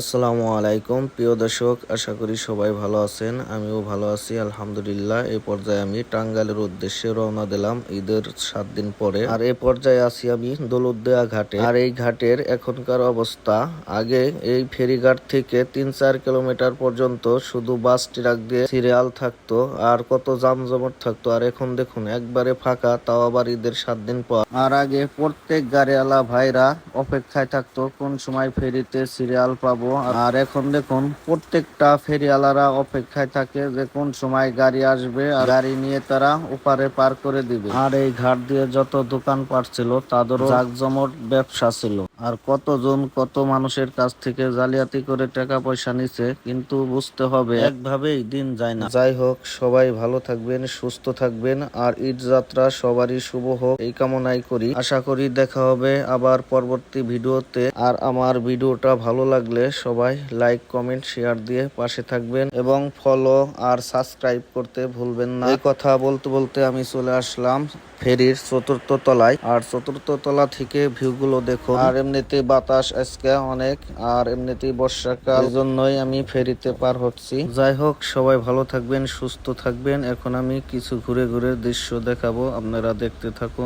আসসালামু আলাইকুম। প্রিয় দর্শক, আশা করি সবাই ভালো আছেন। আমিও ভালো আছি, আলহামদুলিল্লাহ। এই পর্যায়ে আমি টাঙ্গাইলের উদ্দেশ্যে রওনা দিলাম ঈদের সাত দিন পরে। আর এই পর্যায়ে আছি আমি দৌলতদিয়া ঘাটে। আর এই ঘাটের এখনকার অবস্থা, আগে এই ফেরিঘাট থেকে তিন চার কিলোমিটার পর্যন্ত শুধু বাস, ট্রাক দিয়ে সিরিয়াল থাকতো, আর কত জামজমট থাকতো। আর এখন দেখুন, একবারে ফাঁকা, তাও আবার ঈদের সাত দিন পর। আর আগে প্রত্যেক গাড়িওয়ালা ভাইরা অপেক্ষায় থাকতো, কোন সময় ফেরিতে সিরিয়াল পাবো আর এখন দেখুন, প্রত্যেকটা ফেরিওয়ালারা অপেক্ষায় থাকে যে কোন সময় গাড়ি আসবে আর গাড়ি নিয়ে তারা ওপারে পার করে দিবে। আর এই ঘাট দিয়ে যত দোকান ছিল তাদেরও জাকজমট ব্যবসা ছিল। আর কতজন কত মানুষের কাছ থেকে জালিয়াতি করে টাকা পয়সা নিছে, কিন্তু বুঝতে হবে একভাবেই দিন যায় না। যাই হোক, সবাই ভালো থাকবেন, সুস্থ থাকবেন, আর ঈদ যাত্রা সবারই শুভ হোক। এই কামনাই করি। আশা করি দেখা হবে আবার পরবর্তী ভিডিওতে। আর আমার ভিডিওটা ভালো লাগলে সবাই লাইক, কমেন্ট, শেয়ার দিয়ে পাশে থাকবেন এবং ফলো আর সাবস্ক্রাইব করতে ভুলবেন না। এই কথা বলতে বলতে আমি চলে আসলাম ফেরির চতুর্থ তলায়। আর চতুর্থ তলা থেকে ভিউগুলো দেখুন। আর এমনিতে বাতাস আজকে অনেক, আর এমনিতেই বর্ষাকাল। জন্যই আমি ফেরিতে পার হচ্ছি। যাই হোক, সবাই ভালো থাকবেন, সুস্থ থাকবেন। এখন আমি কিছু ঘুরে ঘুরে দৃশ্য দেখাবো। আপনারা দেখতে থাকুন।